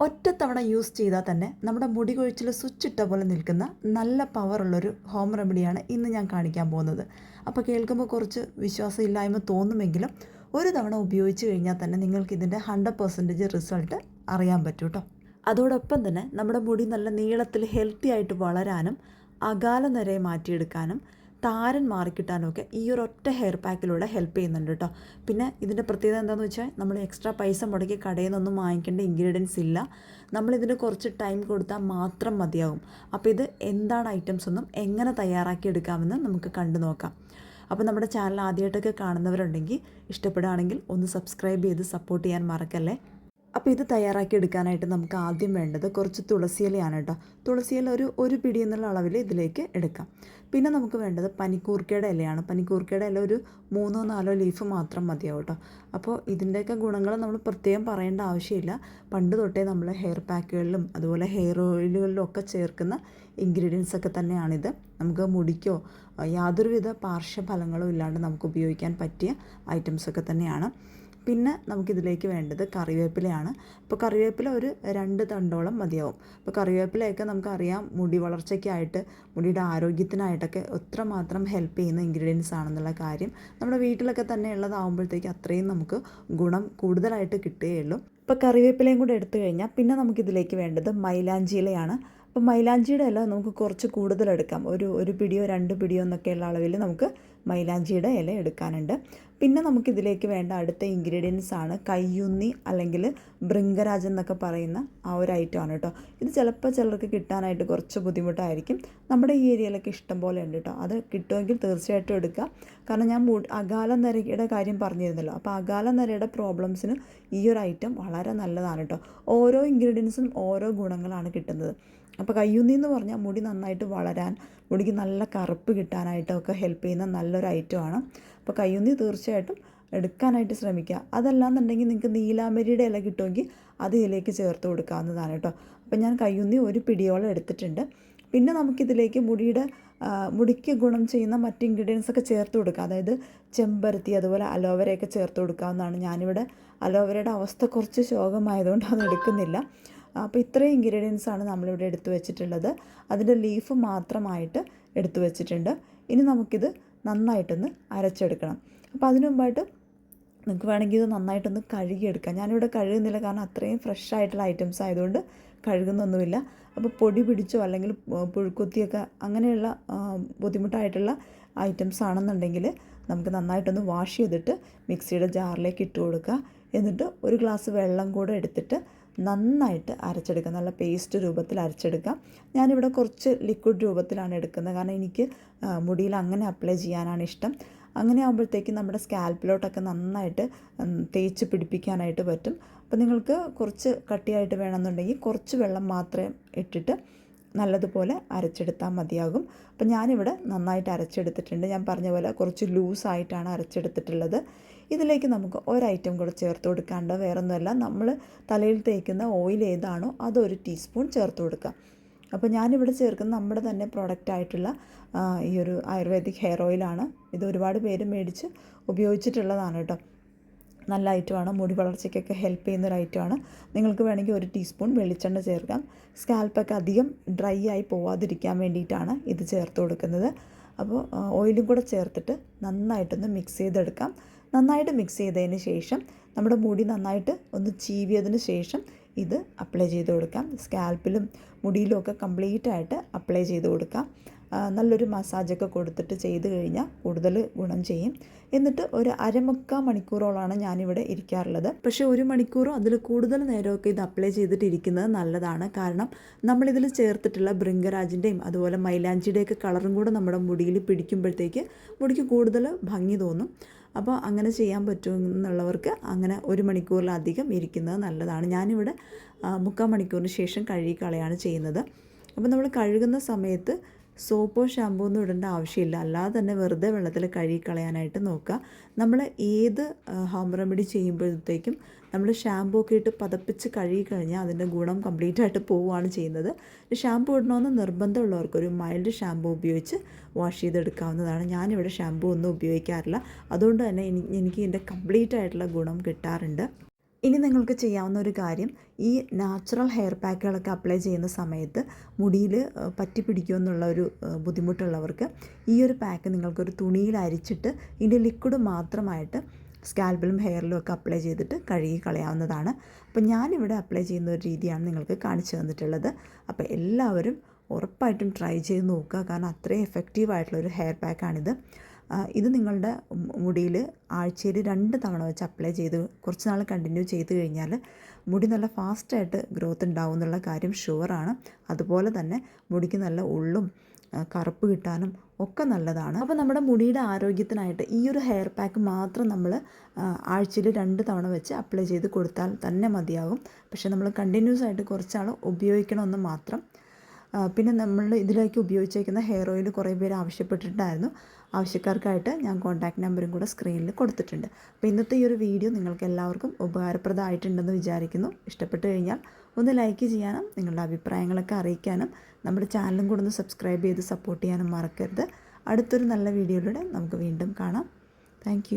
ഒറ്റത്തവണ യൂസ് ചെയ്താൽ തന്നെ നമ്മുടെ മുടി കൊഴിച്ചിൽ സ്വിച്ച് ഇട്ട പോലെ നിൽക്കുന്ന നല്ല പവറുള്ളൊരു ഹോം റെമഡിയാണ് ഇന്ന് ഞാൻ കാണിക്കാൻ പോകുന്നത്. അപ്പോൾ കേൾക്കുമ്പോൾ കുറച്ച് വിശ്വാസമില്ലായ്മ തോന്നുമെങ്കിലും ഒരു തവണ ഉപയോഗിച്ച് കഴിഞ്ഞാൽ തന്നെ നിങ്ങൾക്ക് ഇതിന്റെ ഹൺഡ്രഡ് പെർസെന്റേജ് റിസൾട്ട് അറിയാൻ പറ്റും കേട്ടോ അതോടൊപ്പം തന്നെ നമ്മുടെ മുടി നല്ല നീളത്തിൽ ഹെൽത്തി ആയിട്ട് വളരാനും അകാല നിരയെ മാറ്റിയെടുക്കാനും താരൻ മാറിക്കിട്ടാനുമൊക്കെ ഈ ഒരു ഒറ്റ ഹെയർ പാക്കിലൂടെ ഹെൽപ്പ് ചെയ്യുന്നുണ്ട് കേട്ടോ പിന്നെ ഇതിന്റെ പ്രത്യേകത എന്താണെന്ന് വെച്ചാൽ നമ്മൾ എക്സ്ട്രാ പൈസ മുടക്കി കടയിൽ നിന്നൊന്നും വാങ്ങിക്കേണ്ട ഇൻഗ്രീഡിയൻസ് ഇല്ല. നമ്മളിതിന് കുറച്ച് ടൈം കൊടുത്താൽ മാത്രം മതിയാകും അപ്പോൾ ഇത് എന്താണ് ഐറ്റംസ് ഒന്നും എങ്ങനെ തയ്യാറാക്കി എടുക്കാമെന്ന് നമുക്ക് കണ്ടു നോക്കാം. അപ്പോൾ നമ്മുടെ ചാനൽ ആദ്യമായിട്ടൊക്കെ കാണുന്നവരുണ്ടെങ്കിൽ ഇഷ്ടപ്പെടുകയാണെങ്കിൽ ഒന്ന് സബ്സ്ക്രൈബ് ചെയ്ത് സപ്പോർട്ട് ചെയ്യാൻ മറക്കല്ലേ? അപ്പോൾ ഇത് തയ്യാറാക്കി എടുക്കാനായിട്ട് നമുക്ക് ആദ്യം വേണ്ടത് കുറച്ച് തുളസിയിലയാണ് കേട്ടോ. തുളസിയില ഒരു ഒരു പിടി എന്നുള്ള അളവിൽ ഇതിലേക്ക് എടുക്കാം. പിന്നെ നമുക്ക് വേണ്ടത് പനിക്കൂർക്കയുടെ ഇലയാണ്. പനിക്കൂർക്കയുടെ ഇല ഒരു മൂന്നോ നാലോ ലീഫ് മാത്രം മതിയാവും കേട്ടോ. അപ്പോൾ ഇതിന്റെയൊക്കെ ഗുണങ്ങൾ നമ്മൾ പ്രത്യേകം പറയേണ്ട ആവശ്യമില്ല. പണ്ട് തൊട്ടേ നമ്മൾ ഹെയർ പാക്കുകളിലും അതുപോലെ ഹെയർ ഓയിലുകളിലും ഒക്കെ ചേർക്കുന്ന ഇൻഗ്രീഡിയൻസ് ഒക്കെ തന്നെയാണിത്. നമുക്ക് മുടിക്കോ യാതൊരുവിധ പാർശ്വഫലങ്ങളും ഇല്ലാണ്ട് നമുക്ക് ഉപയോഗിക്കാൻ പറ്റിയ ഐറ്റംസ് ഒക്കെ തന്നെയാണ്. പിന്നെ നമുക്കിതിലേക്ക് വേണ്ടത് കറിവേപ്പിലയാണ്. അപ്പോൾ കറിവേപ്പില ഒരു രണ്ട് തണ്ടോളം മതിയാവും. അപ്പോൾ കറിവേപ്പിലയൊക്കെ നമുക്കറിയാം മുടി വളർച്ചയ്ക്കായിട്ട് മുടിയുടെ ആരോഗ്യത്തിനായിട്ടൊക്കെ എത്രമാത്രം ഹെൽപ്പ് ചെയ്യുന്ന ഇൻഗ്രീഡിയൻസ് ആണെന്നുള്ള കാര്യം. നമ്മുടെ വീട്ടിലൊക്കെ തന്നെ ഉള്ളതാകുമ്പോഴത്തേക്ക് അത്രയും നമുക്ക് ഗുണം കൂടുതലായിട്ട് കിട്ടുകയുള്ളൂ. ഇപ്പോൾ കറിവേപ്പിലയും കൂടെ എടുത്തു കഴിഞ്ഞാൽ പിന്നെ നമുക്കിതിലേക്ക് വേണ്ടത് മൈലാഞ്ചിയിലയാണ്. അപ്പോൾ മൈലാഞ്ചിയുടെ ഇല നമുക്ക് കുറച്ച് കൂടുതൽ എടുക്കാം. ഒരു ഒരു പിടിയോ രണ്ട് പിടിയോ എന്നൊക്കെയുള്ള അളവിൽ നമുക്ക് മൈലാഞ്ചിയുടെ ഇല എടുക്കാനുണ്ട്. പിന്നെ നമുക്കിതിലേക്ക് വേണ്ട അടുത്ത ഇൻഗ്രീഡിയൻസ് ആണ് കയ്യുന്നി അല്ലെങ്കിൽ ബൃങ്കരാജ് എന്നൊക്കെ പറയുന്ന ആ ഒരു ഐറ്റം ആണ് കേട്ടോ. ഇത് ചിലപ്പോൾ ചിലർക്ക് കിട്ടാനായിട്ട് കുറച്ച് ബുദ്ധിമുട്ടായിരിക്കും. നമ്മുടെ ഈ ഏരിയയിലൊക്കെ ഇഷ്ടം പോലെ ഉണ്ട് കേട്ടോ. അത് കിട്ടുമെങ്കിൽ തീർച്ചയായിട്ടും എടുക്കുക കാരണം ഞാൻ അകാല നരയുടെ കാര്യം പറഞ്ഞിരുന്നല്ലോ. അപ്പോൾ അകാല നരയുടെ പ്രോബ്ലംസിന് ഈ ഒരു ഐറ്റം വളരെ നല്ലതാണ് കേട്ടോ. ഓരോ ഇൻഗ്രീഡിയൻസും ഓരോ ഗുണങ്ങളാണ് കിട്ടുന്നത്. അപ്പോൾ കയ്യുന്നി എന്ന് പറഞ്ഞാൽ മുടി നന്നായിട്ട് വളരാൻ മുടിക്ക് നല്ല കറുപ്പ് കിട്ടാനായിട്ടൊക്കെ ഹെൽപ്പ് ചെയ്യുന്ന നല്ലൊരു ഐറ്റമാണ് അപ്പോൾ കയ്യുന്നി തീർച്ചയായിട്ടും എടുക്കാനായിട്ട് ശ്രമിക്കുക അതല്ലാന്നുണ്ടെങ്കിൽ നിങ്ങൾക്ക് നീലാമരിയുടെ ഇല കിട്ടുമെങ്കിൽ അത് ഇതിലേക്ക് ചേർത്ത് കൊടുക്കാവുന്നതാണ് കേട്ടോ അപ്പോൾ ഞാൻ കയ്യുന്നി ഒരു പിടിയോളം എടുത്തിട്ടുണ്ട്. പിന്നെ നമുക്കിതിലേക്ക് മുടിയുടെ മുടിക്ക് ഗുണം ചെയ്യുന്ന മറ്റ് ഇൻഗ്രീഡിയൻസ് ഒക്കെ ചേർത്ത് കൊടുക്കുക അതായത് ചെമ്പരത്തി അതുപോലെ അലോവരയൊക്കെ ചേർത്ത് കൊടുക്കാവുന്നതാണ്. ഞാനിവിടെ അലോവരയുടെ അവസ്ഥ കുറച്ച് ശോകമായതുകൊണ്ട് അത് എടുക്കുന്നില്ല. അപ്പോൾ ഇത്രയും ഇൻഗ്രീഡിയൻസ് ആണ് നമ്മളിവിടെ എടുത്തു വെച്ചിട്ടുള്ളത്. അതിന്റെ ലീഫ് മാത്രമായിട്ട് എടുത്തു വെച്ചിട്ടുണ്ട്. ഇനി നമുക്കിത് നന്നായിട്ടൊന്ന് അരച്ചെടുക്കണം. അപ്പോൾ അതിനു മുമ്പായിട്ട് നിങ്ങൾക്ക് വേണമെങ്കിൽ ഇത് നന്നായിട്ടൊന്ന് കഴുകിയെടുക്കാം. ഞാനിവിടെ കഴുകുന്നില്ല കാരണം അത്രയും ഫ്രഷ് ആയിട്ടുള്ള ഐറ്റംസ് ആയതുകൊണ്ട് കഴുകുന്നൊന്നുമില്ല. അപ്പോൾ പൊടി പിടിച്ചോ അല്ലെങ്കിൽ പുഴുക്കുത്തിയൊക്കെ അങ്ങനെയുള്ള ബുദ്ധിമുട്ടായിട്ടുള്ള ഐറ്റംസ് ആണെന്നുണ്ടെങ്കിൽ നമുക്ക് നന്നായിട്ടൊന്ന് വാഷ് ചെയ്തിട്ട് മിക്സിയുടെ ജാറിലേക്ക് ഇട്ട് കൊടുക്കുക. എന്നിട്ട് ഒരു ഗ്ലാസ് വെള്ളം കൂടെ എടുത്തിട്ട് നന്നായിട്ട് അരച്ചെടുക്കുക നല്ല പേസ്റ്റ് രൂപത്തിൽ അരച്ചെടുക്കാം. ഞാനിവിടെ കുറച്ച് ലിക്വിഡ് രൂപത്തിലാണ് എടുക്കുന്നത്. കാരണം എനിക്ക് മുടിയിൽ അങ്ങനെ അപ്ലൈ ചെയ്യാനാണ് ഇഷ്ടം. അങ്ങനെ ആകുമ്പോഴത്തേക്കും നമ്മുടെ സ്കാൽപ്പിലോട്ടൊക്കെ നന്നായിട്ട് തേച്ച് പിടിപ്പിക്കാനായിട്ട് പറ്റും. അപ്പോൾ നിങ്ങൾക്ക് കുറച്ച് കട്ടിയായിട്ട് വേണമെന്നുണ്ടെങ്കിൽ കുറച്ച് വെള്ളം മാത്രമേ ഇട്ടിട്ട് നല്ലതുപോലെ അരച്ചെടുത്താൽ മതിയാകും. അപ്പം ഞാനിവിടെ നന്നായിട്ട് അരച്ചെടുത്തിട്ടുണ്ട്. ഞാൻ പറഞ്ഞ പോലെ കുറച്ച് ലൂസായിട്ടാണ് അരച്ചെടുത്തിട്ടുള്ളത്. ഇതിലേക്ക് നമുക്ക് ഒരൈറ്റം കൂടെ ചേർത്ത് കൊടുക്കാണ്ട് വേറൊന്നുമല്ല നമ്മൾ തലയിൽ തേക്കുന്ന ഓയിൽ ഏതാണോ അതൊരു ടീസ്പൂൺ ചേർത്ത് കൊടുക്കുക. അപ്പോൾ ഞാനിവിടെ ചേർക്കുന്ന നമ്മുടെ തന്നെ പ്രോഡക്റ്റ് ആയിട്ടുള്ള ഈ ഒരു ആയുർവേദിക് ഹെയർ ഓയിലാണ്. ഇത് ഒരുപാട് പേര് മേടിച്ച് ഉപയോഗിച്ചിട്ടുള്ളതാണ് കേട്ടോ. നല്ല ഐറ്റമാണ്. മുടി വളർച്ചയ്ക്കൊക്കെ ഹെൽപ്പ് ചെയ്യുന്ന ഒരു ഐറ്റമാണ്. നിങ്ങൾക്ക് വേണമെങ്കിൽ ഒരു ടീസ്പൂൺ വെളിച്ചെണ്ണ ചേർക്കാം. സ്കാൽപ്പൊക്കെ അധികം ഡ്രൈ ആയി പോവാതിരിക്കാൻ വേണ്ടിയിട്ടാണ് ഇത് ചേർത്ത് കൊടുക്കുന്നത്. അപ്പോൾ ഓയിലും കൂടെ ചേർത്തിട്ട് നന്നായിട്ടൊന്ന് മിക്സ് ചെയ്തെടുക്കാം. നന്നായിട്ട് മിക്സ് ചെയ്തതിന് ശേഷം നമ്മുടെ മുടി നന്നായിട്ട് ഒന്ന് ചീവിയതിന് ശേഷം ഇത് അപ്ലൈ ചെയ്ത് കൊടുക്കാം. സ്കാൽപ്പിലും മുടിയിലും ഒക്കെ കംപ്ലീറ്റ് ആയിട്ട് അപ്ലൈ ചെയ്ത് കൊടുക്കാം. നല്ലൊരു മസാജൊക്കെ കൊടുത്തിട്ട് ചെയ്ത് കഴിഞ്ഞാൽ കൂടുതൽ ഗുണം ചെയ്യും. എന്നിട്ട് ഒരു അരമുക്കാൽ മണിക്കൂറോളമാണ് ഞാനിവിടെ ഇരിക്കാറുള്ളത്. പക്ഷേ ഒരു മണിക്കൂറോ അതിൽ കൂടുതൽ നേരമൊക്കെ ഇത് അപ്ലൈ ചെയ്തിട്ട് ഇരിക്കുന്നത് നല്ലതാണ്. കാരണം നമ്മളിതിൽ ചേർത്തിട്ടുള്ള ബൃങ്കരാജിന്റെയും അതുപോലെ മൈലാഞ്ചിയുടെയൊക്കെ കളറും കൂടെ നമ്മുടെ മുടിയിൽ പിടിക്കുമ്പോഴത്തേക്ക് മുടിക്ക് കൂടുതൽ ഭംഗി തോന്നും. അപ്പോൾ അങ്ങനെ ചെയ്യാൻ പറ്റുമെന്നുള്ളവർക്ക് അങ്ങനെ ഒരു മണിക്കൂറിലധികം ഇരിക്കുന്നത് നല്ലതാണ്. ഞാനിവിടെ മുക്കാൽ മണിക്കൂറിന് ശേഷം കഴുകി കളയാണ് ചെയ്യുന്നത്. അപ്പോൾ നമ്മൾ കഴുകുന്ന സമയത്ത് സോപ്പോ ഷാമ്പൂ ഒന്നും ഇടേണ്ട ആവശ്യമില്ല. അല്ലാതെ തന്നെ വെറുതെ വെള്ളത്തിൽ കഴുകി കളയാനായിട്ട് നോക്കുക. നമ്മൾ ഏത് ഹോം റെമഡി ചെയ്യുമ്പോഴത്തേക്കും നമ്മൾ ഷാമ്പൂ ഒക്കെ ഇട്ട് പതപ്പിച്ച് കഴുകി കഴിഞ്ഞാൽ അതിന്റെ ഗുണം കംപ്ലീറ്റ് ആയിട്ട് പോവുകയാണ് ചെയ്യുന്നത്. ഷാമ്പൂ ഇടണമെന്ന് നിർബന്ധമുള്ളവർക്ക് ഒരു മൈൽഡ് ഷാമ്പൂ ഉപയോഗിച്ച് വാഷ് ചെയ്തെടുക്കാവുന്നതാണ്. ഞാനിവിടെ ഷാമ്പൂ ഒന്നും ഉപയോഗിക്കാറില്ല. അതുകൊണ്ട് തന്നെ എനിക്ക് ഇതിന്റെ കംപ്ലീറ്റ് ആയിട്ടുള്ള ഗുണം കിട്ടാറുണ്ട്. ഇനി നിങ്ങൾക്ക് ചെയ്യാവുന്ന ഒരു കാര്യം ഈ നാച്ചുറൽ ഹെയർ പാക്കുകളൊക്കെ അപ്ലൈ ചെയ്യുന്ന സമയത്ത് മുടിയിൽ പറ്റി പിടിക്കുമെന്നുള്ള ഒരു ബുദ്ധിമുട്ടുള്ളവർക്ക് ഈ ഒരു പാക്ക് നിങ്ങൾക്കൊരു തുണിയിൽ അരിച്ചിട്ട് ഇതിന്റെ ലിക്വിഡ് മാത്രമായിട്ട് സ്കാൽബിലും ഹെയറിലും ഒക്കെ അപ്ലൈ ചെയ്തിട്ട് കഴുകി കളയാവുന്നതാണ്. അപ്പോൾ ഞാനിവിടെ അപ്ലൈ ചെയ്യുന്ന ഒരു രീതിയാണ് നിങ്ങൾക്ക് കാണിച്ചു തന്നിട്ടുള്ളത്. അപ്പോൾ എല്ലാവരും ഉറപ്പായിട്ടും ട്രൈ ചെയ്ത് നോക്കുക. കാരണം അത്രയും എഫക്റ്റീവ് ആയിട്ടുള്ള ഒരു ഹെയർ പാക്കാണിത് ഇത് നിങ്ങളുടെ മുടിയിൽ ആഴ്ചയിൽ രണ്ട് തവണ വെച്ച് അപ്ലൈ ചെയ്ത് കുറച്ച് നാൾ കണ്ടിന്യൂ ചെയ്ത് കഴിഞ്ഞാൽ മുടി നല്ല ഫാസ്റ്റായിട്ട് ഗ്രോത്ത് ഉണ്ടാവും എന്നുള്ള കാര്യം ഷുവറാണ് അതുപോലെ തന്നെ മുടിക്ക് നല്ല ഉള്ളും കറുപ്പ് കിട്ടാനും ഒക്കെ നല്ലതാണ്. അപ്പോൾ നമ്മുടെ മുടിയുടെ ആരോഗ്യത്തിനായിട്ട് ഈ ഒരു ഹെയർ പാക്ക് മാത്രം നമ്മൾ ആഴ്ചയിൽ രണ്ട് തവണ വെച്ച് അപ്ലൈ ചെയ്ത് കൊടുത്താൽ തന്നെ മതിയാകും പക്ഷേ നമ്മൾ കണ്ടിന്യൂസ് ആയിട്ട് കുറച്ചാൾ ഉപയോഗിക്കണമെന്ന് മാത്രം പിന്നെ നമ്മൾ ഇതിലേക്ക് ഉപയോഗിച്ചേക്കുന്ന ഹെയർ ഓയിൽ കുറേ പേര് ആവശ്യപ്പെട്ടിട്ടുണ്ടായിരുന്നു. ആവശ്യക്കാർക്കായിട്ട് ഞാൻ കോൺടാക്ട് നമ്പറും കൂടെ സ്ക്രീനിൽ കൊടുത്തിട്ടുണ്ട്. അപ്പോൾ ഇന്നത്തെ ഈ ഒരു വീഡിയോ നിങ്ങൾക്ക് എല്ലാവർക്കും ഉപകാരപ്രദമായിട്ടുണ്ടെന്ന് വിചാരിക്കുന്നു. ഇഷ്ടപ്പെട്ട് കഴിഞ്ഞാൽ ഒന്ന് ലൈക്ക് ചെയ്യാനും നിങ്ങളുടെ അഭിപ്രായങ്ങളൊക്കെ അറിയിക്കാനും നമ്മുടെ ചാനലും കൂടെ ഒന്ന് സബ്സ്ക്രൈബ് ചെയ്ത് സപ്പോർട്ട് ചെയ്യാനും മറക്കരുത്. അടുത്തൊരു നല്ല വീഡിയോയിലൂടെ നമുക്ക് വീണ്ടും കാണാം. താങ്ക്